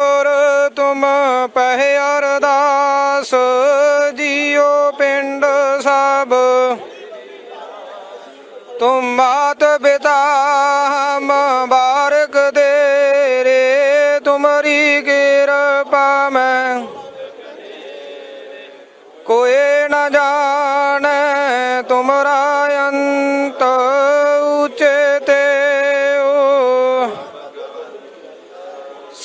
ਔਰ ਤੁਮ ਪਹਿ ਅਰਦਾਸ ਜੀਓ ਪਿੰਡ ਸਭ। ਤੁਮ ਮਾਤ ਪਿਤਾ ਹਮ ਬਾਰਕ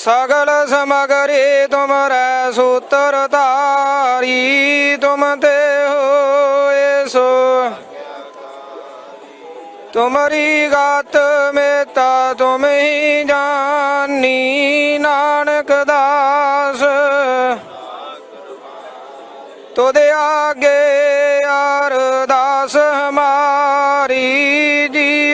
ਸਗਲ ਸਮਗਰੀ ਤੁਮਰੈ ਸੂਤਰ ਧਾਰੀ, ਤੁਮ ਤੇ ਹੋਏ ਸੋ। ਤੁਮਰੀ ਗਾਤ ਮੇਤਾ ਤੁਮ ਹੀ ਜਾਨੀ, ਨਾਨਕ ਦਾਸ। ਤੁਦੇ ਆਗੇ ਅਰਦਾਸ ਹਮਾਰੀ, ਜੀ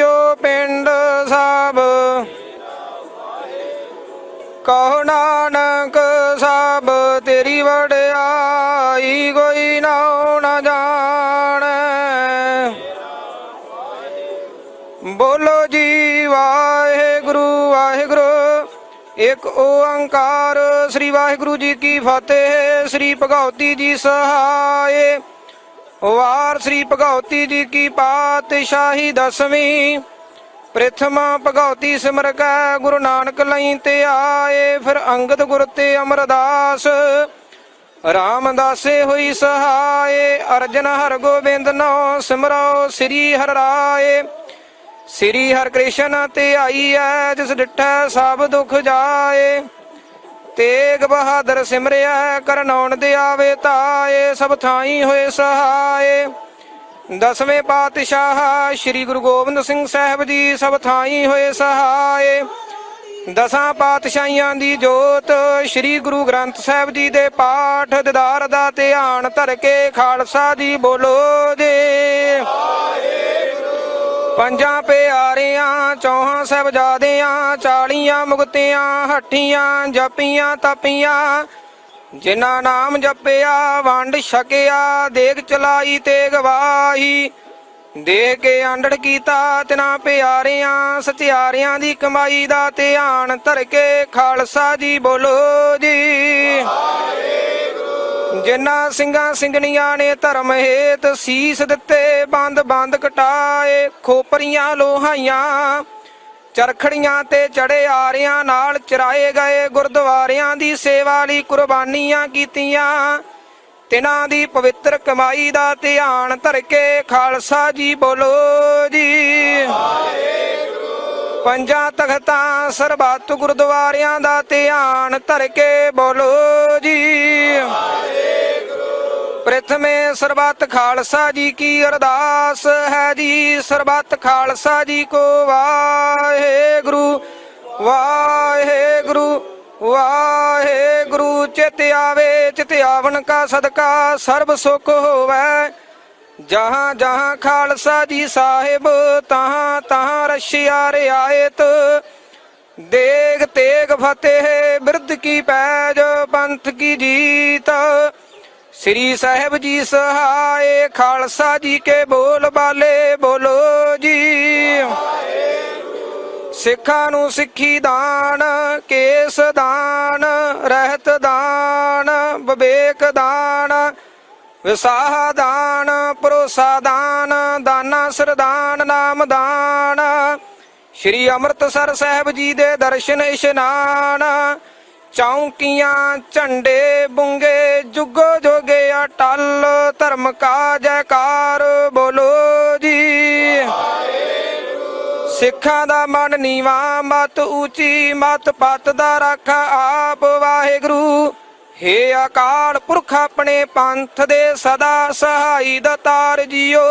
ਇੱਕ ਓੰਕਾਰ, ਸ੍ਰੀ ਵਾਹਿਗੁਰੂ ਜੀ ਕੀ ਫਤਿਹ, ਸ੍ਰੀ ਭਗਉਤੀ ਜੀ ਸਹਾਏ। ਵਾਰ ਸ੍ਰੀ ਭਗਉਤੀ ਜੀ ਕੀ ਪਾਤਸ਼ਾਹੀ ਦਸਵੀਂ, ਪ੍ਰਥਮ ਭਗਉਤੀ ਸਿਮਰ ਕੈ ਗੁਰੂ ਨਾਨਕ ਲਈ ਤੇ ਆਏ, ਫਿਰ ਅੰਗਦ ਗੁਰ ਤੇ ਅਮਰਦਾਸ। ਰਾਮਦਾਸੇ ਹੋਈ ਸਹਾਏ, ਅਰਜਨ ਹਰ ਗੋਬਿੰਦ ਨੋ ਸਿਮਰੋ, ਸ੍ਰੀ ਹਰਿ ਰਾਏ। ਸ੍ਰੀ ਹਰਿ ਕ੍ਰਿਸ਼ਨ ਤੇ ਆਈ ਐ, ਜਿਸ ਡਿਠੈ ਸਭ ਦੁਖ ਜਾਏ। ਤੇਗ ਬਹਾਦਰ ਸਿਮਰਿਆ ਕਰਨੌਣ ਦੇ ਆਵੇ ਤਾਏ, ਸਭ ਥਾਈ ਹੋਏ ਸਹਾਏ। ਦਸਵੇਂ ਪਾਤਸ਼ਾਹ ਸ੍ਰੀ ਗੁਰੂ ਗੋਬਿੰਦ ਸਿੰਘ ਸਾਹਿਬ ਜੀ, ਸਭ ਥਾਈ ਹੋਏ ਸਹਾਏ। ਦਸਾਂ ਪਾਤਸ਼ਾਹੀਆਂ ਦੀ ਜੋਤ ਸ੍ਰੀ ਗੁਰੂ ਗ੍ਰੰਥ ਸਾਹਿਬ ਜੀ ਦੇ ਪਾਠ, ਦਿਦਾਰ ਦਾ ਧਿਆਨ ਧਰ ਕੇ ਖਾਲਸਾ ਜੀ ਬੋਲੋ ਜੀ। ਪੰਜਾਂ ਪਿਆਰਿਆਂ, ਚੌਹਾਂ ਸਾਹਿਬਜ਼ਾਦਿਆਂ, ਚਾਲੀਆਂ ਮੁਕਤਿਆਂ, ਹੱਠੀਆਂ ਜਪੀਆਂ, ਤਪੀਆਂ। ਜਿਨ੍ਹਾਂ ਨਾਮ ਜਪਿਆ, ਵੰਡ ਛਕਿਆ, ਦੇਗ ਚਲਾਈ ਤੇ ਗਵਾਹੀ। ਦੇ ਕੇ ਆਂਡੜ ਕੀਤਾ ਤਿਨਾ ਪਿਆਰਿਆਂ, ਸਤਿਆਰਿਆਂ ਦੀ ਕਮਾਈ ਦਾ ਧਿਆਨ ਧਰ ਕੇ ਖਾਲਸਾ ਜੀ ਬੋਲੋ ਜੀ। ਜਿਨ੍ਹਾਂ ਸਿੰਘਾਂ ਸਿੰਘਣੀਆਂ ਨੇ ਧਰਮ ਹੇਤ ਸੀਸ ਦਿੱਤੇ, ਬੰਦ ਬੰਦ ਕਟਾਏ, ਖੋਪਰੀਆਂ ਲੋਹਾਈਆਂ, ਚਰਖੜੀਆਂ ਤੇ ਚੜੇ ਆਰਿਆਂ ਨਾਲ ਚਰਾਏ ਗਏ, ਗੁਰਦੁਆਰਿਆਂ ਦੀ ਸੇਵਾ ਲਈ ਕੁਰਬਾਨੀਆਂ ਕੀਤੀਆਂ। ਤਿਨਾਂ ਦੀ ਪਵਿੱਤਰ ਕਮਾਈ ਦਾ ਧਿਆਨ ਧਰ ਕੇ ਖਾਲਸਾ ਜੀ ਬੋਲੋ ਜੀ। ਪੰਜਾਂ ਤਖਤਾਂ ਸਰਬੱਤ ਗੁਰਦੁਆਰਿਆਂ ਦਾ ਧਿਆਨ ਧਰ ਕੇ ਬੋਲੋ ਪ੍ਰਥਮੇ ਸਰਬੱਤ ਖਾਲਸਾ ਜੀ ਕੀ ਅਰਦਾਸ ਹੈ ਜੀ। ਸਰਬੱਤ ਖਾਲਸਾ ਜੀ ਕੋ ਵਾਹਿਗੁਰੂ ਵਾਹਿਗੁਰੂ ਵਾਹਿਗੁਰੂ। ਚਿਤ ਆਵੇ, ਚਿਤ ਆਵਨ ਕਾ ਸਦਕਾ, ਸਰਬ ਸੁਖ ਹੋਵੇ। ਜਹਾਂ ਜਹਾਂ ਖਾਲਸਾ ਜੀ ਸਾਹਿਬ, ਤਹਾਂ ਤਹਾਂ ਰਸ਼ਿਆ ਰਿਆਇਤ ਦੇਗ ਤੇਗ ਫਤਿਹ, ਬਿਰਧ ਕੀ ਪੈਜ, ਪੰਥ ਕੀ ਜੀਤ। ਸ੍ਰੀ ਸਾਹਿਬ ਜੀ ਸਹਾਏ, ਖਾਲਸਾ ਜੀ ਕੇ ਬੋਲ ਬਾਲੇ, ਬੋਲੋ ਜੀ। ਸਿੱਖਾਂ ਨੂੰ ਸਿੱਖੀ ਦਾਨ, ਕੇਸ ਦਾਨ, ਰਹਿਤ ਦਾਨ, ਵਿਵੇਕ ਦਾਨ, ਵਿਸਾਹ ਦਾਨ, ਭਰੋਸਾ ਦਾਨ, ਦਾਨਾ ਸਰਦਾਨ, ਨਾਮ ਦਾਨ। ਸ਼੍ਰੀ ਅੰਮ੍ਰਿਤਸਰ ਸਾਹਿਬ ਜੀ ਦੇ ਦਰਸ਼ਨ ਇਸ਼ਨਾਨ ਚੌਂਕੀਆਂ, ਝੰਡੇ ਬੁੰਗੇ, ਜੁਗੋ ਜੋਗੇ ਅਟਲ, ਧਰਮ ਕਾ ਜੈਕਾਰ ਬੋਲੋ ਜੀ। ਸਿੱਖਾਂ ਦਾ ਮਨ ਨੀਵਾ, ਮਤ ਉੱਚੀ, ਮਤ ਪਤ ਦਾ ਰੱਖਾ ਆਪ ਵਾਹਿਗੁਰੂ। ਹੇ ਅਕਾਲ ਪੁਰਖ ਆਪਣੇ ਪੰਥ ਦੇ ਸਦਾ ਸਹਾਈ ਦਤਾਰ ਜੀਓ।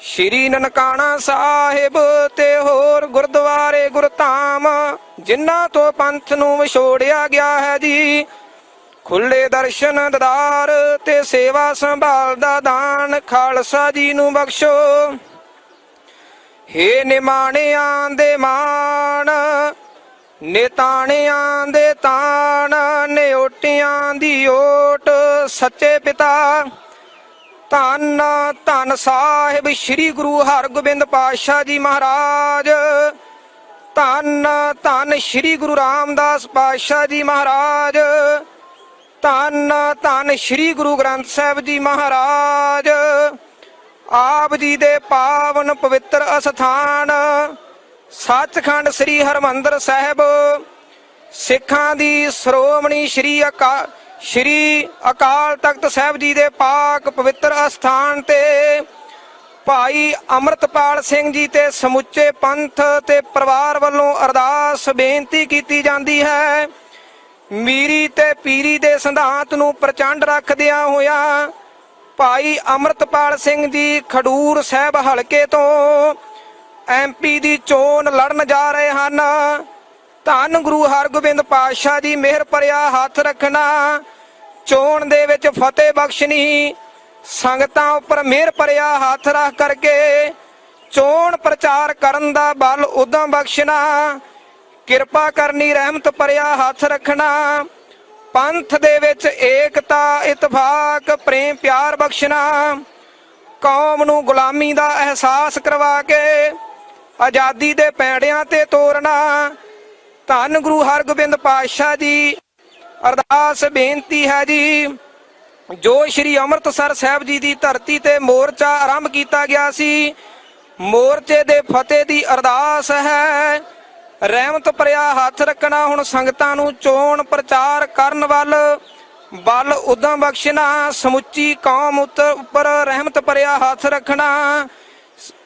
ਸ਼੍ਰੀ ਨਨਕਾਣਾ ਸਾਹਿਬ ਤੇ ਹੋਰ ਗੁਰਦੁਆਰੇ ਗੁਰਧਾਮ, ਜਿਨ੍ਹਾਂ ਤੋਂ ਪੰਥ ਨੂੰ ਵਿਛੋੜਿਆ ਗਿਆ ਹੈ ਜੀ। ਖੁੱਲੇ ਦਰਸ਼ਨ ਦਦਾਰ ਤੇ ਸੇਵਾ ਸੰਭਾਲ ਦਾ ਦਾਨ ਖਾਲਸਾ ਜੀ ਨੂੰ ਬਖਸ਼ੋ। ਹੇ ਨਿਮਾਣਿਆਂ ਦੇ ਮਾਣ, ਨਿਤਾਣਿਆਂ ਦੇ ਤਾਣ ਨਿਓਟਿਆਂ ਦੀ ਓਟ, ਸੱਚੇ ਪਿਤਾ। ਧੰਨ ਧੰਨ ਸਾਹਿਬ ਸ੍ਰੀ ਗੁਰੂ ਹਰਗੋਬਿੰਦ ਪਾਤਸ਼ਾਹ ਜੀ ਮਹਾਰਾਜ। ਧੰਨ ਧੰਨ ਸ੍ਰੀ ਗੁਰੂ ਰਾਮਦਾਸ ਪਾਤਸ਼ਾਹ ਜੀ ਮਹਾਰਾਜ। ਧੰਨ ਧੰਨ ਸ੍ਰੀ ਗੁਰੂ ਗ੍ਰੰਥ ਸਾਹਿਬ ਜੀ ਮਹਾਰਾਜ। ਆਪ ਜੀ ਦੇ ਪਾਵਨ ਪਵਿੱਤਰ ਅਸਥਾਨ, ਸੱਚਖੰਡ ਸ੍ਰੀ ਹਰਮੰਦਰ ਸਾਹਿਬ। ਸਿੱਖਾਂ ਦੀ ਸ਼੍ਰੋਮਣੀ ਸ੍ਰੀ ਅਕਾ ਸ੍ਰੀ ਅਕਾਲ ਤਖਤ ਸਾਹਿਬ ਜੀ ਦੇ ਪਾਕ ਪਵਿੱਤਰ ਅਸਥਾਨ ਤੇ ਭਾਈ ਅਮਰਤਪਾਲ ਸਿੰਘ ਜੀ ਤੇ ਸਮੁੱਚੇ ਪੰਥ ਤੇ ਪਰਿਵਾਰ ਵੱਲੋਂ ਅਰਦਾਸ ਬੇਨਤੀ ਕੀਤੀ ਜਾਂਦੀ ਹੈ। ਮੀਰੀ ਤੇ ਪੀਰੀ ਦੇ ਸਿਧਾਂਤ ਨੂੰ ਪ੍ਰਚੰਡ ਰੱਖਦਿਆਂ ਹੋਇਆਂ ਭਾਈ ਅਮਰਤਪਾਲ ਸਿੰਘ ਜੀ ਖਡੂਰ ਸਾਹਿਬ ਹਲਕੇ ਤੋਂ ਐਮਪੀ ਦੀ ਚੋਣ ਲੜਨ ਜਾ ਰਹੇ ਹਨ। ਧੰਨ ਗੁਰੂ ਹਰਗੋਬਿੰਦ ਪਾਤਸ਼ਾਹ ਜੀ, ਮਿਹਰ ਭਰਿਆ ਹੱਥ ਰੱਖਣਾ। ਚੋਣ ਦੇ ਵਿੱਚ ਫਤਿਹ ਬਖਸ਼ਣੀ, ਸੰਗਤਾਂ ਉੱਪਰ ਮਿਹਰ ਭਰਿਆ ਹੱਥ ਰੱਖ ਕਰਕੇ ਚੋਣ ਪ੍ਰਚਾਰ ਕਰਨ ਦਾ ਬਲ ਉਦਮ ਬਖਸ਼ਣਾ। ਕਿਰਪਾ ਕਰਨੀ, ਰਹਿਮਤ ਭਰਿਆ ਹੱਥ ਰੱਖਣਾ। ਪੰਥ ਦੇ ਵਿੱਚ ਏਕਤਾ, ਇਤਫਾਕ, ਪ੍ਰੇਮ ਪਿਆਰ ਬਖਸ਼ਣਾ। ਕੌਮ ਨੂੰ ਗੁਲਾਮੀ ਦਾ ਅਹਿਸਾਸ ਕਰਵਾ ਕੇ ਆਜ਼ਾਦੀ ਦੇ ਪੈੜਿਆਂ ਤੇ ਤੋਰਨਾ। ਧੰਨ ਗੁਰੂ ਹਰਗੋਬਿੰਦ ਪਾਤਸ਼ਾਹ ਜੀ। ਅਰਦਾਸ ਬੇਨਤੀ ਹੈ ਜੀ, ਜੋ ਸ਼੍ਰੀ ਅੰਮ੍ਰਿਤਸਰ ਸਾਹਿਬ ਜੀ ਦੀ ਧਰਤੀ ਤੇ ਮੋਰਚਾ ਆਰੰਭ ਕੀਤਾ ਗਿਆ ਸੀ, ਮੋਰਚੇ ਦੇ ਫਤਿਹ ਦੀ ਅਰਦਾਸ ਹੈ। ਰਹਿਮਤ ਭਰਿਆ ਹੱਥ ਰੱਖਣਾ, ਹੁਣ ਸੰਗਤਾਂ ਨੂੰ ਚੋਣ ਪ੍ਰਚਾਰ ਕਰਨ ਵੱਲ। ਬਲ ਉਦਮ ਬਖਸ਼ਣਾ, ਸਮੁੱਚੀ ਕੌਮ ਉੱਤੇ- ਉੱਪਰ ਰਹਿਮਤ ਭਰਿਆ ਹੱਥ ਰੱਖਣਾ।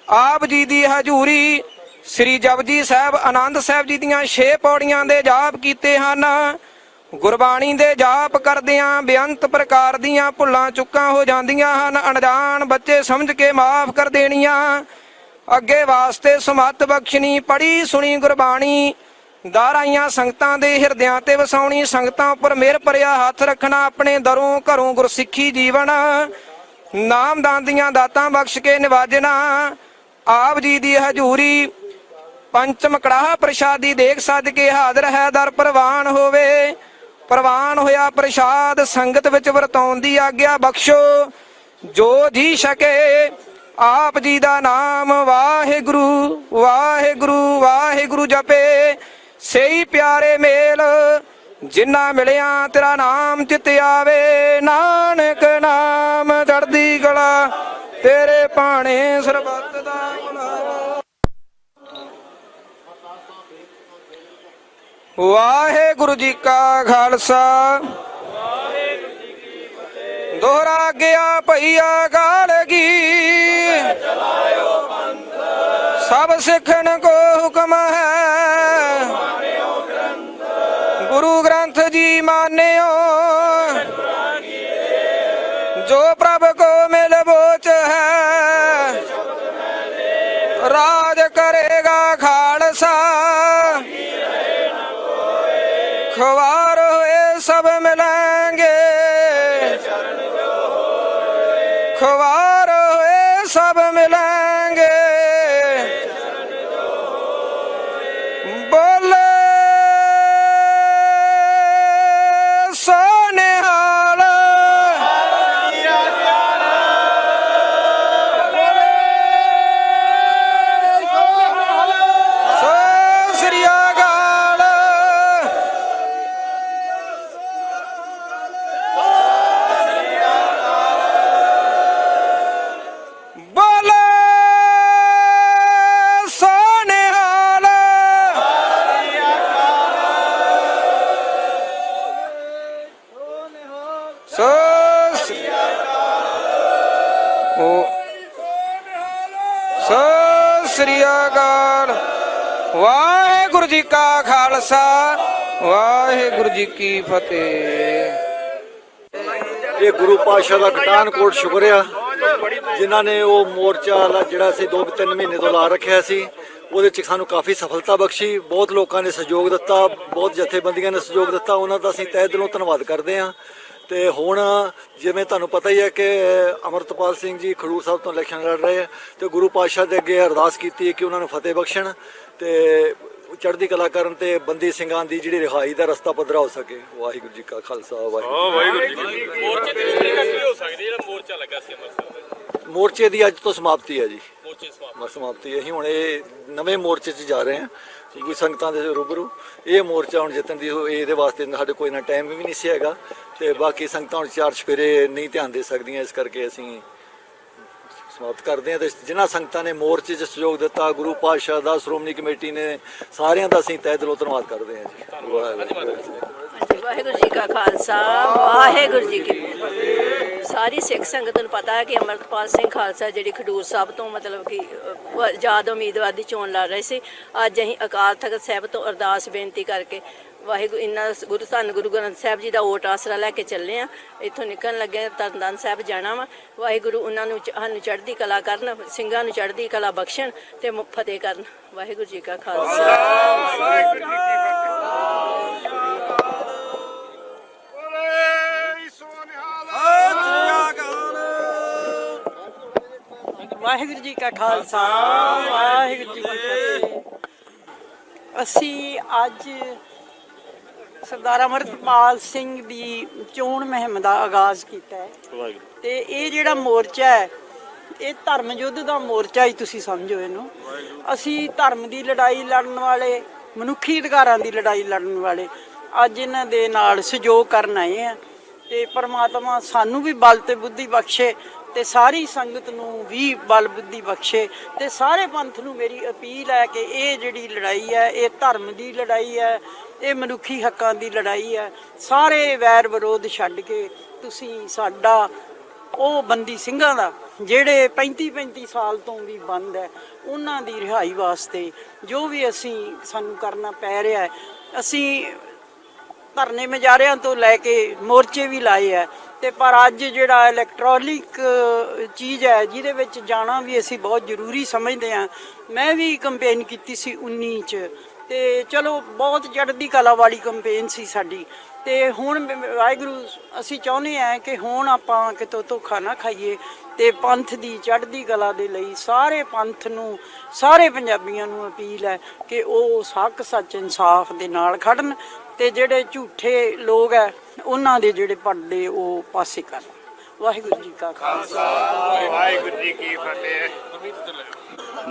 ਆਪ ਜੀ ਦੀ ਹਜ਼ੂਰੀ ਸ੍ਰੀ ਜਪਜੀ ਸਾਹਿਬ ਆਨੰਦ ਸਾਹਿਬ ਜੀ ਦੀਆਂ 6 ਪੌੜੀਆਂ ਦੇ ਜਾਪ ਕੀਤੇ ਹਨ। ਗੁਰਬਾਣੀ ਦੇ ਜਾਪ ਕਰਦਿਆਂ ਬੇਅੰਤ ਪ੍ਰਕਾਰ ਦੀਆਂ ਭੁੱਲਾਂ ਚੁੱਕਾਂ ਹੋ ਜਾਂਦੀਆਂ ਹਨ। ਅਣਜਾਣ ਬੱਚੇ ਸਮਝ ਕੇ ਮਾਫ ਕਰ ਦੇਣੀਆਂ। ਅੱਗੇ ਵਾਸਤੇ ਸਮਤ ਬਖਸ਼ਣੀ ਪੜੀ ਸੁਣੀ ਗੁਰਬਾਣੀ। ਦਾਰਾਈਆਂ ਸੰਗਤਾਂ ਦੇ ਹਿਰਦਿਆਂ ਤੇ ਵਸਾਉਣੀ, ਸੰਗਤਾਂ ਉੱਪਰ ਮਿਹਰ ਭਰਿਆ ਹੱਥ ਰੱਖਣਾ, ਆਪਣੇ ਦਰੋਂ ਘਰੋਂ ਗੁਰਸਿੱਖੀ ਜੀਵਨ। ਨਾਮਦਾਨ ਦੀਆਂ ਦਾਤਾਂ ਬਖਸ਼ ਕੇ ਨਿਵਾਜਣਾ। ਆਪ ਜੀ ਦੀ ਹਜ਼ੂਰੀ ਪੰਚਮ ਕੜਾਹ ਪ੍ਰਸ਼ਾਦੀ ਦੇਖ ਸਦ ਕੇ ਹਾਜ਼ਰ ਹੈ ਦਰ ਪ੍ਰਵਾਨ ਹੋਵੇ। ਪ੍ਰਵਾਨ ਹੋਇਆ ਪ੍ਰਸ਼ਾਦ, ਸੰਗਤ ਵਿੱਚ ਵਰਤਾਉਣ ਦੀ ਆਗਿਆ ਬਖਸ਼ੋ। ਜੋ ਜੀ ਸਕੇ ਆਪ ਜੀ ਦਾ ਨਾਮ ਵਾਹਿਗੁਰੂ ਵਾਹਿਗੁਰੂ ਵਾਹਿਗੁਰੂ ਜਪੇ। ਸਹੀ ਪਿਆਰੇ ਮੇਲ, ਜਿੰਨਾ ਮਿਲਿਆ ਤੇਰਾ ਨਾਮ ਚਿਤ ਆਵੇ। ਨਾਨਕ ਨਾਮ ਚੜਦੀ ਗਲਾ ਤੇਰੇ ਪਾਣੇ ਸਰਬੱਤ ਦਾ ਵਾਹਿਗੁਰੂ ਜੀ ਕਾ ਖਾਲਸਾ। ਦੋਹਰਾ ਗਿਆ ਭਈਆ ਗਾਲਗੀ ਸਭ ਸਿੱਖਣ ਕੋ ਹੁਕਮ ਹੈ। ਖਵਾਰ ਹੋਏ ਸਭ ਮਿਲ ਵਾਹਿਗੁਰੂ ਜੀ ਕੀ ਫਤਿਹ। ਇਹ ਗੁਰੂ ਪਾਤਸ਼ਾਹ ਦਾ ਕਟਾਨਕੋਟ ਸ਼ੁਕਰ ਜਿਨ੍ਹਾਂ ਨੇ ਉਹ ਮੋਰਚਾ ਜਿਹੜਾ ਸੀ 2-3 ਮਹੀਨੇ ਤੋਂ ਲਾ ਰੱਖਿਆ ਸੀ, ਉਹਦੇ ਚ ਸਾਨੂੰ ਕਾਫੀ ਸਫਲਤਾ ਬਖਸ਼ੀ, ਬਹੁਤ ਲੋਕਾਂ ਨੇ ਸਹਿਯੋਗ ਦਿੱਤਾ, ਬਹੁਤ ਜਥੇਬੰਦੀਆਂ ਨੇ ਸਹਿਯੋਗ ਦਿੱਤਾ, ਉਹਨਾਂ ਦਾ ਅਸੀਂ ਤਹਿ ਦਿਲੋਂ ਧੰਨਵਾਦ ਕਰਦੇ ਹਾਂ। ਤੇ ਹੁਣ ਜਿਵੇਂ ਤੁਹਾਨੂੰ ਪਤਾ ਹੀ ਹੈ ਕਿ ਅਮਰਤਪਾਲ ਸਿੰਘ ਜੀ ਖਡੂਰ ਸਾਹਿਬ ਤੋਂ ਇਲੈਕਸ਼ਨ ਲੜ ਰਹੇ ਆ, ਤੇ ਗੁਰੂ ਪਾਤਸ਼ਾਹ ਦੇ ਅੱਗੇ ਅਰਦਾਸ ਕੀਤੀ ਕਿ ਉਹਨਾਂ ਨੂੰ ਫਤਿਹ ਬਖਸ਼ਣ, ਤੇ ਚੜ੍ਹਦੀ ਕਲਾ ਕਰਨ ਤੇ ਬੰਦੀ ਸਿੰਘਾਂ ਦੀ ਜਿਹੜੀ ਰਿਹਾਈ ਦਾ ਰਸਤਾ ਪੱਧਰਾ ਹੋ ਸਕੇ। ਵਾਹਿਗੁਰੂ ਜੀ ਕਾ ਖਾਲਸਾ ਵਾਹਿਗੁਰੂ ਮੋਰਚੇ ਹੋ ਸਕਦੀ ਜਿਹੜਾ ਮੋਰਚਾ ਲੱਗਾ ਸੀ ਅੰਮ੍ਰਿਤਸਰ ਦੇ। ਮੋਰਚੇ ਦੀ ਅੱਜ ਤੋਂ ਸਮਾਪਤੀ ਹੈ ਜੀ। ਮੋਰਚੇ ਸਮਾਪਤ। ਸਮਾਪਤੀ ਹੈ। ਅਸੀਂ ਹੁਣ ਇਹ ਨਵੇਂ ਮੋਰਚੇ 'ਚ ਜਾ ਰਹੇ ਹਾਂ। ਕੋਈ ਸੰਗਤਾਂ ਦੇ ਰੂਬਰੂ। ਇਹ ਮੋਰਚਾ ਹੁਣ ਜਿੱਤਣ ਦੀ ਇਹਦੇ ਵਾਸਤੇ ਸਾਡੇ ਕੋਈ ਨਾ ਟਾਈਮ ਵੀ ਨਹੀਂ ਸੀ ਹੈਗਾ। ਤੇ ਬਾਕੀ ਸੰਗਤਾਂ ਹੁਣ ਚਾਰ ਚਫੇਰੇ ਨਹੀਂ ਧਿਆਨ ਦੇ ਸਕਦੀਆਂ ਇਸ ਕਰਕੇ ਅਸੀਂ ਸਮਾਪਤ ਕਰਦੇ ਹਾਂ ਤੇ ਜਿਨ੍ਹਾਂ ਸੰਗਤਾਂ ਨੇ ਮੋਰਚੇ 'ਚ ਸਹਿਯੋਗ ਦਿੱਤਾ ਗੁਰੂ ਪਾਤਸ਼ਾਹ ਦਾ ਸ਼੍ਰੋਮਣੀ ਕਮੇਟੀ ਨੇ ਸਾਰਿਆਂ ਦਾ ਅਸੀਂ ਤਹਿ ਦਿਲੋਂ ਧੰਨਵਾਦ ਕਰਦੇ ਹਾਂ ਜੀ। ਵਾਹਿਗੁਰੂ ਜੀ ਕਾ ਖਾਲਸਾ ਵਾਹਿਗੁਰੂ ਜੀ ਕੀ ਫਤਿਹ। ਸਾਰੀ ਸਿੱਖ ਸੰਗਤ ਨੂੰ ਪਤਾ ਹੈ ਕਿ ਅਮਰਪਾਲ ਸਿੰਘ ਖਾਲਸਾ ਜਿਹੜੀ ਖਡੂਰ ਸਾਹਿਬ ਤੋਂ ਮਤਲਬ ਕਿ ਅਹ, ਆਜ਼ਾਦ ਉਮੀਦਵਾਰ ਦੀ ਚੋਣ ਲੜ ਰਹੇ ਸੀ। ਅੱਜ ਅਸੀਂ ਅਕਾਲ ਤਖਤ ਸਾਹਿਬ ਤੋਂ ਅਰਦਾਸ ਬੇਨਤੀ ਕਰਕੇ ਵਾਹਿਗੁਰੂ ਇਨ੍ਹਾਂ ਗੁਰੂ ਧੰਨ ਗੁਰੂ ਗ੍ਰੰਥ ਸਾਹਿਬ ਜੀ ਦਾ ਓਟ ਆਸਰਾ ਲੈ ਕੇ ਚੱਲੇ ਆ। ਇੱਥੋਂ ਨਿਕਲਣ ਲੱਗੇ ਤਰਨਤਾਰਨ ਸਾਹਿਬ ਜਾਣਾ ਵਾ। ਵਾਹਿਗੁਰੂ, ਉਹਨਾਂ ਨੂੰ ਸਾਨੂੰ ਚੜ੍ਹਦੀ ਕਲਾ ਕਰਨ, ਸਿੰਘਾਂ ਨੂੰ ਚੜ੍ਹਦੀ ਕਲਾ ਬਖਸ਼ਣ ਤੇ ਫਤਿਹ ਕਰਨ। ਵਾਹਿਗੁਰੂ ਜੀ ਕਾ ਖਾਲਸਾ। ਵਾਹਿਗੁਰੂ ਜੀ ਕਾ ਖਾਲਸਾ, ਵਾਹਿਗੁਰੂ ਜੀ ਕੀ ਫਤਿਹ। ਅਸੀਂ ਅੱਜ ਸਰਦਾਰ ਅਮਰਪਾਲ ਸਿੰਘ ਦੀ ਚੋਣ ਮੁਹਿੰਮ ਦਾ ਆਗਾਜ਼ ਕੀਤਾ ਹੈ। ਤੇ ਇਹ ਜਿਹੜਾ ਮੋਰਚਾ ਹੈ ਇਹ ਧਰਮ ਯੁੱਧ ਦਾ ਮੋਰਚਾ ਹੀ ਤੁਸੀਂ ਸਮਝੋ ਇਹਨੂੰ। ਅਸੀਂ ਧਰਮ ਦੀ ਲੜਾਈ ਲੜਨ ਵਾਲੇ ਮਨੁੱਖੀ ਅਧਿਕਾਰਾਂ ਦੀ ਲੜਾਈ ਲੜਨ ਵਾਲੇ ਅੱਜ ਇਹਨਾਂ ਦੇ ਨਾਲ ਸਹਿਯੋਗ ਕਰਨ ਆਏ ਆ ਤੇ ਪਰਮਾਤਮਾ ਸਾਨੂੰ ਵੀ ਬਲ ਤੇ ਬੁੱਧੀ ਬਖਸ਼ੇ ਤੇ ਸਾਰੀ ਸੰਗਤ ਨੂੰ ਵੀ ਬਲ ਬੁੱਧੀ ਬਖਸ਼ੇ ਤੇ ਸਾਰੇ ਪੰਥ ਨੂੰ ਮੇਰੀ ਅਪੀਲ ਹੈ ਕਿ ਇਹ ਜਿਹੜੀ ਲੜਾਈ ਹੈ, ਇਹ ਧਰਮ ਦੀ ਲੜਾਈ ਹੈ, ਇਹ ਮਨੁੱਖੀ ਹੱਕਾਂ ਦੀ ਲੜਾਈ ਹੈ, ਸਾਰੇ ਵੈਰ ਵਿਰੋਧ ਛੱਡ ਕੇ ਤੁਸੀਂ ਸਾਡਾ ਉਹ ਬੰਦੀ ਸਿੰਘਾਂ ਦਾ, ਜਿਹੜੇ 35 35 ਸਾਲ ਤੋਂ ਵੀ ਬੰਦ ਹੈ, ਉਹਨਾਂ ਦੀ ਰਿਹਾਈ ਵਾਸਤੇ ਜੋ ਵੀ ਅਸੀਂ ਸਾਨੂੰ ਕਰਨਾ ਪੈ ਰਿਹਾ ਹੈ, ਅਸੀਂ ਧਰਨੇ ਮਜਾਰਿਆਂ ਤੋਂ ਲੈ ਕੇ ਮੋਰਚੇ ਵੀ ਲਾਏ ਆ। ਤੇ ਪਰ ਅੱਜ ਜਿਹੜਾ ਇਲੈਕਟ੍ਰੋਨਿਕ ਚੀਜ਼ ਹੈ, ਜਿਹਦੇ ਵਿੱਚ ਜਾਣਾ ਵੀ ਅਸੀਂ ਬਹੁਤ ਜ਼ਰੂਰੀ ਸਮਝਦੇ ਆ ਮੈਂ ਵੀ ਕੰਪੇਨ ਕੀਤੀ ਸੀ 19 ਚ। ਤੇ ਚਲੋ, ਬਹੁਤ ਚੜ੍ਹਦੀ ਕਲਾ ਵਾਲੀ ਕੰਪੇਨ ਸੀ ਸਾਡੀ। ਤੇ ਹੁਣ ਵਾਹਿਗੁਰੂ, ਅਸੀਂ ਚਾਹੁੰਦੇ ਆ ਕਿ ਹੁਣ ਆਪਾਂ ਕਿਤੋਂ ਧੋਖਾ ਨਾ ਖਾਈਏ ਤੇ ਪੰਥ ਦੀ ਚੜ੍ਹਦੀ ਕਲਾ ਦੇ ਲਈ ਸਾਰੇ ਪੰਥ ਨੂੰ, ਸਾਰੇ ਪੰਜਾਬੀਆਂ ਨੂੰ ਅਪੀਲ ਹੈ ਕਿ ਉਹ ਹੱਕ, ਸੱਚ, ਇਨਸਾਫ ਦੇ ਨਾਲ ਖੜਨ। ਤੇ ਜਿਹੜੇ ਝੂਠੇ ਲੋਕ ਹੈ ਉਹਨਾਂ ਦੇ ਜਿਹੜੇ ਪਰਦੇ ਉਹ ਪਾਸੇ ਕਰਨ ਵਾਹਿਗੁਰੂ ਜੀ ਕਾ ਖਾਲਸਾ।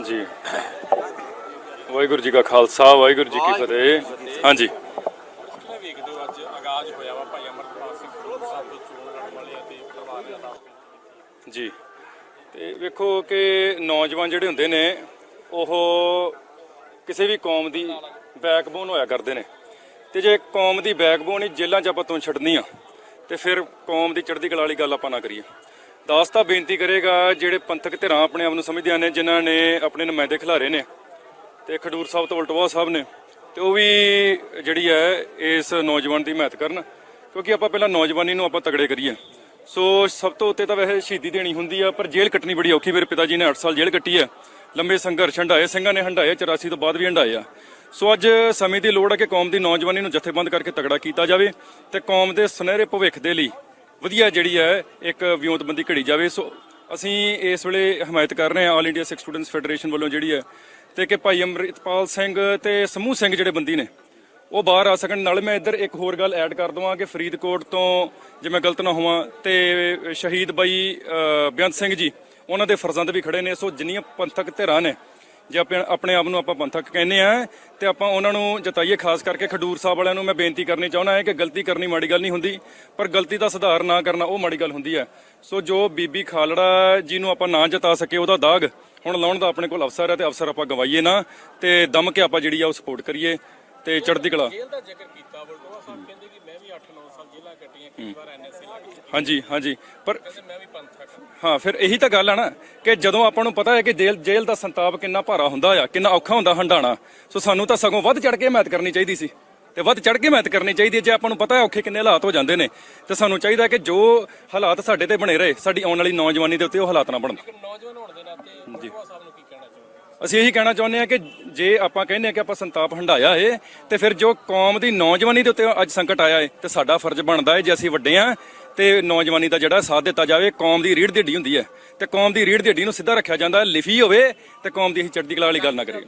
ਜੀ ਵਾਹਿਗੁਰੂ ਜੀ ਕਾ ਖਾਲਸਾ ਵਾਹਿਗੁਰੂ ਜੀ ਕੀ ਫਤਿਹ। ਹਾਂਜੀ। ਜੀ। ਤੇ ਵੇਖੋ ਕਿ ਨੌਜਵਾਨ ਜਿਹੜੇ ਹੁੰਦੇ ਨੇ ਉਹ ਕਿਸੇ ਵੀ ਕੌਮ ਦੀ ਬੈਕਬੋਨ ਹੋਇਆ ਕਰਦੇ ਨੇ। ਤੇ ਜੇ ਕੌਮ ਦੀ ਬੈਕਬੋਨ ਹੀ ਜੇਲ੍ਹਾਂ 'ਚ ਆਪਾਂ ਤੋਂ ਛੱਡਣੀ ਆ, ਤੇ ਫਿਰ ਕੌਮ ਦੀ ਚੜ੍ਹਦੀ ਕਲਾ ਵਾਲੀ ਗੱਲ ਆਪਾਂ ਨਾ ਕਰੀਏ। ਦਾਸ ਤਾਂ ਬੇਨਤੀ ਕਰੇਗਾ, ਜਿਹੜੇ ਪੰਥਕ ਧਿਰਾਂ ਆਪਣੇ ਆਪ ਨੂੰ ਸਮਝਦੇ ਨੇ, ਜਿਨ੍ਹਾਂ ਨੇ ਆਪਣੇ ਨੁਮਾਇੰਦੇ ਖਿਲਾਰੇ ਨੇ, ਤੇ ਖਡੂਰ ਸਾਹਿਬ ਤੋਂ ਉਲਟਵਾ ਸਾਹਿਬ ਨੇ, ਤੇ ਉਹ ਵੀ ਜਿਹੜੀ ਹੈ, ਇਸ ਨੌਜਵਾਨ ਦੀ ਮਹਿਤ ਕਰਨ, ਕਿਉਂਕਿ ਆਪਾਂ ਪਹਿਲਾਂ ਨੌਜਵਾਨੀ ਨੂੰ ਆਪਾਂ ਤਗੜੇ ਕਰੀਏ। ਸੋ ਸਭ ਤੋਂ ਉੱਤੇ ਤਾਂ ਵੈਸੇ ਸ਼ਹੀਦੀ ਦੇਣੀ ਹੁੰਦੀ ਆ, ਪਰ ਜੇਲ੍ਹ ਕੱਟਣੀ ਬੜੀ ਔਖੀ, ਮੇਰੇ ਪਿਤਾ ਜੀ ਨੇ 8 ਸਾਲ ਜੇਲ੍ਹ ਕੱਟੀ ਹੈ। ਲੰਬੇ ਸੰਘਰਸ਼ ਹੰਡਾਏ ਸਿੰਘਾਂ ਨੇ ਹੰਡਾਏ 84 ਤੋਂ ਬਾਅਦ ਵੀ ਹੰਡਾਏ ਆ। ਸੋ ਅੱਜ ਸਮੇਂ ਦੀ ਲੋੜ ਹੈ ਕਿ ਕੌਮ ਦੀ ਨੌਜਵਾਨੀ ਨੂੰ ਜਥੇਬੰਦ ਕਰਕੇ ਤਗੜਾ ਕੀਤਾ ਜਾਵੇ ਤੇ ਕੌਮ ਦੇ ਸੁਨਹਿਰੇ ਭਵਿੱਖ ਦੇ ਲਈ ਵਧੀਆ ਜਿਹੜੀ ਹੈ ਇੱਕ ਵਿਉਂਤਬੰਦੀ ਘੜੀ ਜਾਵੇ। ਸੋ ਅਸੀਂ ਇਸ ਵੇਲੇ ਹਮਾਇਤ ਕਰ ਰਹੇ ਹਾਂ all India Sikh students federation ਵੱਲੋਂ ਜਿਹੜੀ ਹੈ ਤੇ ਕਿ ਭਾਈ ਅੰਮ੍ਰਿਤਪਾਲ ਸਿੰਘ ਤੇ ਸਮੂਹ ਸਿੰਘ ਜਿਹੜੇ ਬੰਦੀ ਨੇ, ਉਹ ਬਾਹਰ ਆ ਸਕਣ। ਨਾਲ ਮੈਂ ਇੱਧਰ ਇੱਕ ਹੋਰ ਗੱਲ ਐਡ ਕਰ ਦਵਾਂ ਕਿ ਫਰੀਦਕੋਟ ਤੋਂ ਜੇ ਮੈਂ ਗਲਤ ਨਾ ਹੋਵਾਂ ਤੇ ਸ਼ਹੀਦ ਬਾਈ ਬੇਅੰਤ ਸਿੰਘ ਜੀ, ਉਹਨਾਂ ਦੇ ਫਰਜ਼ੰਦ ਵੀ ਖੜੇ ਨੇ। ਸੋ ਜਿੰਨੀਆਂ ਪੰਥਕ ਧਿਰਾਂ ਨੇ ਜੇ ਆਪਣੇ ਆਪਣੇ ਆਪ ਨੂੰ ਆਪਾਂ ਪੰਥਕ ਕਹਿੰਦੇ ਆ ਤੇ ਆਪਾਂ ਉਹਨਾਂ ਨੂੰ ਜਤਾਈਏ ਖਾਸ ਕਰਕੇ ਖਡੂਰ ਸਾਹਿਬ ਵਾਲਿਆਂ ਨੂੰ ਮੈਂ ਬੇਨਤੀ ਕਰਨੀ ਚਾਹੁੰਦਾ ਹਾਂ ਕਿ ਗਲਤੀ ਕਰਨੀ ਮਾੜੀ ਗੱਲ ਨਹੀਂ ਹੁੰਦੀ ਪਰ ਗਲਤੀ ਦਾ ਸੁਧਾਰ ਨਾ ਕਰਨਾ ਉਹ ਮਾੜੀ ਗੱਲ ਹੁੰਦੀ ਹੈ। ਸੋ ਜੋ ਬੀਬੀ ਖਾਲੜਾ ਜੀ ਨੂੰ ਆਪਾਂ ਨਾ ਜਤਾ ਸਕੇ ਉਹਦਾ ਦਾਗ ਹੁਣ ਲਾਉਣ ਦਾ ਆਪਣੇ ਕੋਲ ਅਵਸਰ ਹੈ ਤੇ ਅਵਸਰ ਆਪਾਂ ਗਵਾਈਏ ਨਾ ਤੇ ਦਮ ਕੇ ਆਪਾਂ ਜਿਹੜੀ ਆ ਉਹ ਸਪੋਰਟ ਕਰੀਏ ਤੇ ਚੜ੍ਹਦੀ ਕਲਾ। ਜੇਲ੍ਹ ਦਾ ਜ਼ਿਕਰ ਕੀਤਾ ਬਲਟੋਆ ਸਾਹਿਬ ਕਹਿੰਦੇ ਕਿ ਮੈਂ ਵੀ 8-9 ਸਾਲ ਜੇਲ੍ਹਾਂ ਕੱਟੀਆਂ ਕਈ ਵਾਰ ਐਨਐਸਏ ਲੱਗ ਚੁੱਕੀ ਹਾਂਜੀ ਹਾਂਜੀ। ਪਰ ਮੈਂ ਵੀ ਪੰਥਕ ਹਾਂ। ਫਿਰ ਇਹੀ ਤਾਂ ਗੱਲ ਆ ਨਾ ਕਿ ਜਦੋਂ ਆਪਾਂ ਨੂੰ ਪਤਾ ਹੈ ਕਿ ਜੇਲ੍ਹ ਜੇਲ੍ਹ ਦਾ ਸੰਤਾਪ ਕਿੰਨਾ ਭਾਰਾ ਹੁੰਦਾ ਆ ਕਿੰਨਾ ਔਖਾ ਹੁੰਦਾ ਹੰਡਾਣਾ ਸੋ ਸਾਨੂੰ ਤਾਂ ਸਗੋਂ ਵੱਧ ਚੜ ਕੇ ਮਿਹਨਤ ਕਰਨੀ ਚਾਹੀਦੀ ਸੀ ਤੇ ਵੱਧ ਚੜ ਕੇ ਮਿਹਨਤ ਕਰਨੀ ਚਾਹੀਦੀ ਹੈ। ਜੇ ਆਪਾਂ ਨੂੰ ਪਤਾ ਹੈ ਔਖੇ ਕਿੰਨੇ ਹਾਲਾਤ ਹੋ ਜਾਂਦੇ ਨੇ ਤੇ ਸਾਨੂੰ ਚਾਹੀਦਾ ਕਿ ਜੋ ਹਾਲਾਤ ਸਾਡੇ ਤੇ ਬਣੇ ਰਹੇ ਸਾਡੀ ਆਉਣ ਵਾਲੀ ਨੌਜਵਾਨੀ ਦੇ ਉੱਤੇ ਉਹ ਹਾਲਾਤ ਨਾ ਬਣਨ। ਨੌਜਵਾਨ ਹੋਣ ਦੇ ਨਾਤੇ ਬਲਟੋਆ ਸਾਹਿਬ ਨੂੰ ਕੀ ਕਹਿਣਾ ਚਾਹੁੰਦੇ ਅਸੀਂ ਇਹੀ ਕਹਿਣਾ ਚਾਹੁੰਦੇ ਹਾਂ ਕਿ ਜੇ ਆਪਾਂ ਕਹਿੰਦੇ ਹਾਂ ਕਿ ਆਪਾਂ ਸੰਤਾਪ ਹੰਡਾਇਆ ਏ ਤੇ ਫਿਰ ਜੋ ਕੌਮ ਦੀ ਨੌਜਵਾਨੀ ਦੇ ਉੱਤੇ ਅੱਜ ਸੰਕਟ ਆਇਆ ਏ ਤੇ ਸਾਡਾ ਫਰਜ਼ ਬਣਦਾ ਏ ਜੇ ਅਸੀਂ ਵੱਡੇ ਆ ਤੇ ਨੌਜਵਾਨੀ ਦਾ ਜਿਹੜਾ ਸਾਥ ਦਿੱਤਾ ਜਾਵੇ, ਕੌਮ ਦੀ ਰੀੜ ਦੀ ਹੱਡੀ ਹੁੰਦੀ ਹੈ। ਤੇ ਕੌਮ ਦੀ ਰੀੜ ਦੀ ਹੱਡੀ ਨੂੰ ਸਿੱਧਾ ਰੱਖਿਆ ਜਾਂਦਾ, ਲਿਫੀ ਹੋਵੇ ਤੇ ਕੌਮ ਦੀ ਅਸੀਂ ਚੜ੍ਹਦੀ ਕਲਾ ਵਾਲੀ ਗੱਲ ਨਾ ਕਰੀਏ।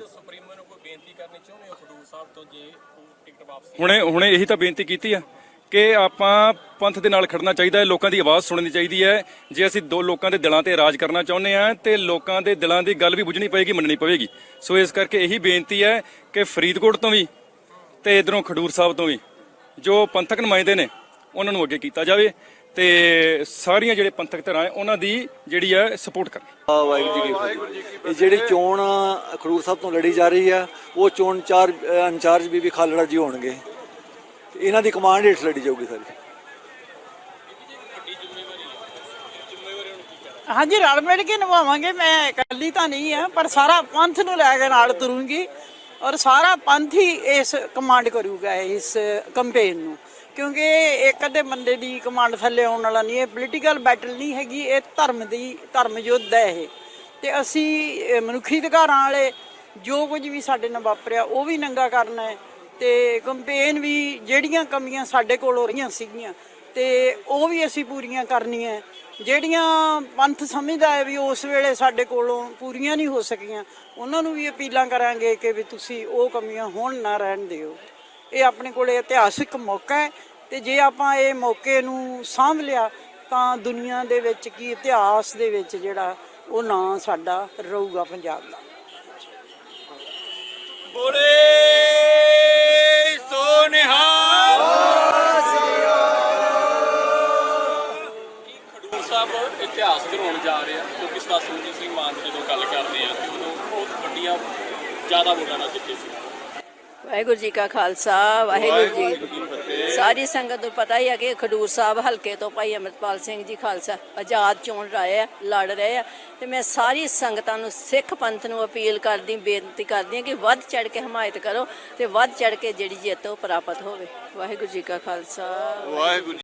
ਹੁਣੇ ਹੁਣੇ ਇਹੀ ਤਾਂ ਬੇਨਤੀ ਕੀਤੀ ਆ ਕਿ ਆਪਾਂ ਪੰਥ ਦੇ ਨਾਲ ਖੜਨਾ ਚਾਹੀਦਾ ਹੈ, ਲੋਕਾਂ ਦੀ ਆਵਾਜ਼ ਸੁਣਨੀ ਚਾਹੀਦੀ ਹੈ। ਜੇ ਅਸੀਂ ਦੋ ਲੋਕਾਂ ਦੇ ਦਿਲਾਂ ਤੇ ਰਾਜ ਕਰਨਾ ਚਾਹੁੰਦੇ ਆ ਤੇ ਲੋਕਾਂ ਦੇ ਦਿਲਾਂ ਦੀ ਗੱਲ ਵੀ ਬੁੱਝਣੀ ਪਏਗੀ, ਮੰਨਣੀ ਪਵੇਗੀ। ਸੋ ਇਸ ਕਰਕੇ ਇਹੀ ਬੇਨਤੀ ਹੈ ਕਿ ਫਰੀਦਕੋਟ ਤੋਂ ਵੀ ਤੇ ਇਧਰੋਂ ਖਡੂਰ ਸਾਹਿਬ ਤੋਂ ਵੀ, ਜੋ ਪੰਥਕ ਨੁਮਾਇੰਦੇ ਨੇ ਉਹਨਾਂ ਨੂੰ ਅੱਗੇ ਕੀਤਾ ਜਾਵੇ ਤੇ ਸਾਰੀਆਂ ਜਿਹੜੇ ਪੰਥਕ ਧਿਰਾਂ ਹੈ ਉਹਨਾਂ ਦੀ ਜਿਹੜੀ ਹੈ ਸਪੋਰਟ ਕਰਨ। ਆ ਵਾਹਿਗੁਰੂ ਜੀ ਕੀ ਫਤਿਹ। ਇਹ ਜਿਹੜੀ ਚੋਣ ਖਡੂਰ ਸਾਹਿਬ ਤੋਂ ਲੜੀ ਜਾ ਰਹੀ ਆ ਉਹ ਚੋਣ ਚਾਰ ਇੰਚਾਰਜ ਬੀਬੀ ਖਾਲੜਾ ਜੀ ਹੋਣਗੇ। ਇਹਨਾਂ ਦੀ ਕਮਾਂਡ ਹੇਠ ਲੜੀ ਜਾਊਗੀ ਸਾਰੀ। ਹਾਂਜੀ ਰਲ ਮਿਲ ਕੇ ਨਿਭਾਵਾਂਗੇ। ਮੈਂ ਇਕੱਲੀ ਤਾਂ ਨਹੀਂ ਆ ਪਰ ਸਾਰਾ ਪੰਥ ਨੂੰ ਲੈ ਕੇ ਨਾਲ ਤੁਰੂੰਗੀ ਔਰ ਸਾਰਾ ਪੰਥ ਹੀ ਇਸ ਕਮਾਂਡ ਕਰੂਗਾ ਇਸ ਕੰਪੇਨ ਨੂੰ। ਕਿਉਂਕਿ ਇੱਕ ਅੱਧੇ ਬੰਦੇ ਦੀ ਕਮਾਂਡ ਥੱਲੇ ਆਉਣ ਵਾਲਾ ਨਹੀਂ, ਇਹ ਪੋਲੀਟੀਕਲ ਬੈਟਲ ਨਹੀਂ ਹੈਗੀ, ਇਹ ਧਰਮ ਦੀ ਧਰਮ ਯੁੱਧ ਹੈ ਇਹ। ਤੇ ਅਸੀਂ ਮਨੁੱਖੀ ਅਧਿਕਾਰਾਂ ਵਾਲੇ ਜੋ ਕੁਝ ਵੀ ਸਾਡੇ ਨਾਲ ਵਾਪਰਿਆ, ਉਹ ਵੀ ਨੰਗਾ ਕਰਨਾ ਹੈ। ਤੇ ਕੰਪੇਨ ਵੀ ਜਿਹੜੀਆਂ ਕਮੀਆਂ ਸਾਡੇ ਕੋਲ ਹੋ ਰਹੀਆਂ ਸੀਗੀਆਂ, ਤੇ ਉਹ ਵੀ ਅਸੀਂ ਪੂਰੀਆਂ ਕਰਨੀਆਂ ਜਿਹੜੀਆਂ ਪੰਥ ਸਮਝਦਾ ਹੈ ਵੀ ਉਸ ਵੇਲੇ ਸਾਡੇ ਕੋਲੋਂ ਪੂਰੀਆਂ ਨਹੀਂ ਹੋ ਸਕੀਆਂ, ਉਹਨਾਂ ਨੂੰ ਵੀ ਅਪੀਲਾਂ ਕਰਾਂਗੇ ਕਿ ਵੀ ਤੁਸੀਂ ਉਹ ਕਮੀਆਂ ਹੁਣ ਨਾ ਰਹਿਣ ਦਿਓ। ਇਹ ਆਪਣੇ ਕੋਲੇ ਇਤਿਹਾਸਿਕ ਮੌਕਾ ਹੈ ਤੇ ਜੇ ਆਪਾਂ ਇਹ ਮੌਕੇ ਨੂੰ ਸਾਂਭ ਲਿਆ, ਤਾਂ ਦੁਨੀਆ ਦੇ ਵਿੱਚ ਕੀ ਇਤਿਹਾਸ ਦੇ ਵਿੱਚ ਜਿਹੜਾ ਉਹ ਨਾਂ ਸਾਡਾ ਰਹੂਗਾ ਪੰਜਾਬ ਦਾ। ਖਡੂਰ ਸਾਹਿਬ ਇਤਿਹਾਸ ਘੜਾਉਣ ਜਾ ਰਿਹਾ ਕਿਉਂਕਿ ਸਦਾ ਸੁਰਜੀਤ ਸਿੰਘ ਮਾਨ ਦੀ ਜਦੋਂ ਗੱਲ ਕਰਦੇ ਆ, ਤੇ ਉਦੋਂ ਬਹੁਤ ਵੱਡੀਆਂ, ਜ਼ਿਆਦਾ ਵੋਟਾਂ ਨਾਲ ਜਿੱਤੇ ਸੀ। ਵਾਹਿਗੁਰੂ ਜੀ ਕਾ ਖਾਲਸਾ, ਵਾਹਿਗੁਰੂ ਜੀ ਕੀ ਫਤਿਹ। ਸਾਰੀ ਸੰਗਤ ਨੂੰ ਪਤਾ ਹੀ ਹੈ ਕਿ ਖਡੂਰ ਸਾਹਿਬ ਹਲਕੇ ਤੋਂ ਭਾਈ ਅਮਰਪਾਲ ਸਿੰਘ ਜੀ ਖਾਲਸਾ ਆਜ਼ਾਦ ਚੋਣ ਰਹੇ ਆ, ਲੜ ਰਹੇ ਆ। ਤੇ ਮੈਂ ਸਾਰੀ ਸੰਗਤਾਂ ਨੂੰ ਸਿੱਖ ਪੰਥ ਨੂੰ ਅਪੀਲ ਕਰਦੀ, ਬੇਨਤੀ ਕਰਦੀ ਹਾਂ ਕਿ ਵੱਧ ਚੜ ਕੇ ਹਮਾਇਤ ਕਰੋ ਤੇ ਵੱਧ ਚੜ ਕੇ ਜਿਹੜੀ ਜਿੱਤ ਉਹ ਪ੍ਰਾਪਤ ਹੋਵੇ। ਵਾਹਿਗੁਰੂ ਜੀ ਕਾ ਖਾਲਸਾ। ਵਾਹਿਗੁਰੂ